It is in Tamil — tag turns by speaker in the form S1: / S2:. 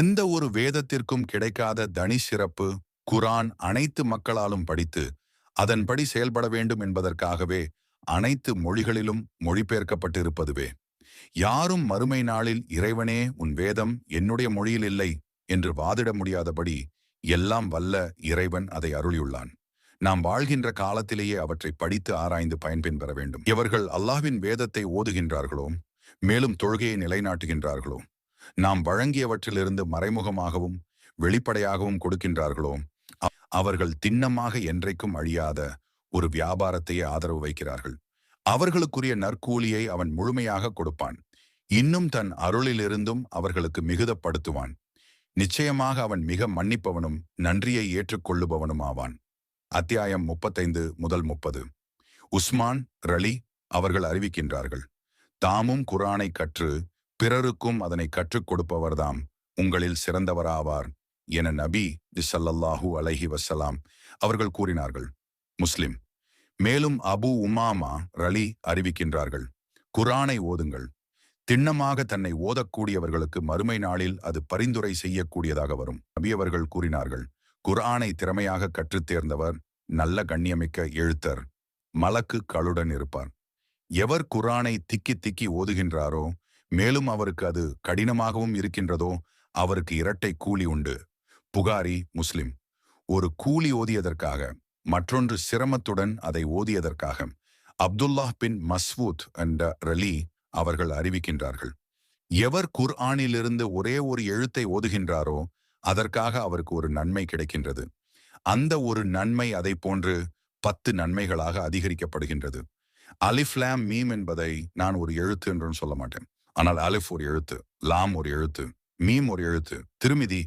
S1: எந்த ஒரு வேதத்திற்கும் கிடைக்காத தனி சிறப்பு குரான் அனைத்து மக்களாலும் படித்து அதன்படி செயல்பட வேண்டும் என்பதற்காகவே அனைத்து மொழிகளிலும் மொழிபெயர்க்கப்பட்டிருப்பதுவே. யாரும் மறுமை நாளில் இறைவனே உன் வேதம் என்னுடைய மொழியில் இல்லை என்று வாதிட முடியாதபடி எல்லாம் வல்ல இறைவன் அதை அருளியுள்ளான். நாம் வாழ்கின்ற காலத்திலேயே அவற்றை படித்து ஆராய்ந்து பயன்பெண் பெற வேண்டும். இவர்கள் அல்லாஹ்வின் வேதத்தை ஓதுகின்றார்களோ மேலும் தொழுகையை நிலைநாட்டுகின்றார்களோ நாம் வழங்கியவற்றிலிருந்து மறைமுகமாகவும் வெளிப்படையாகவும் கொடுக்கின்றார்களோ? அவர்கள் திண்ணமாக என்றைக்கும் அழியாத ஒரு வியாபாரத்தையே ஆதரவு வைக்கிறார்கள். அவர்களுக்குரிய நற்கூலியை அவன் முழுமையாக கொடுப்பான். இன்னும் தன் அருளிலிருந்தும் அவர்களுக்கு மிகுதப்படுத்துவான். நிச்சயமாக அவன் மிக மன்னிப்பவனும் நன்றியை ஏற்றுக்கொள்ளுபவனும் ஆவான் அத்தியாயம் முப்பத்தைந்து முதல் முப்பது. உஸ்மான் ரலி அவர்கள் அறிவிக்கின்றார்கள். தாமும் குரானை கற்று பிறருக்கும் அதனை கற்றுக் கொடுப்பவர்தாம். உங்களில் சிறந்தவராவார் என நபி ஸல்லல்லாஹு அலைஹி வசலாம் அவர்கள் கூறினார்கள். முஸ்லிம். மேலும் அபு உமாமா ரலி அறிவிக்கின்றார்கள். குரானை ஓதுங்கள். திண்ணமாக தன்னை ஓதக்கூடியவர்களுக்கு மறுமை நாளில் அது பரிந்துரை செய்யக்கூடியதாக வரும். நபி அவர்கள் கூறினார்கள். குரானை திறமையாக கற்றுத் தேர்ந்தவர் நல்ல கண்ணியமிக்க எழுத்தர். மலக்கு களுடன் இருப்பார். எவர் குரானை திக்கி திக்கி ஓதுகின்றாரோ மேலும் அவருக்கு அது கடினமாகவும் இருக்கின்றதோ அவருக்கு இரட்டை கூலி உண்டு. புகாரி முஸ்லிம். ஒரு கூலி ஓதியதற்காக மற்றொன்று சிரமத்துடன் அதை ஓதியதற்காக. அப்துல்லாஹ் பின் மஸ்வூத் என்ற ரலி அவர்கள் அறிவிக்கின்றார்கள். எவர் குர்ஆனிலிருந்து ஒரே ஒரு எழுத்தை ஓதுகின்றாரோ அதற்காக அவருக்கு ஒரு நன்மை கிடைக்கின்றது. அந்த ஒரு நன்மை அதை போன்று பத்து நன்மைகளாக அதிகரிக்கப்படுகின்றது. அலிஃப்லாம் மீம் என்பதை நான் ஒரு எழுத்து என்றும் சொல்ல மாட்டேன். ஆனால் அலிஃப் ஒரு எழுத்து லாம் ஒரு எழுத்து மீம் ஒரு எழுத்து திருமிதி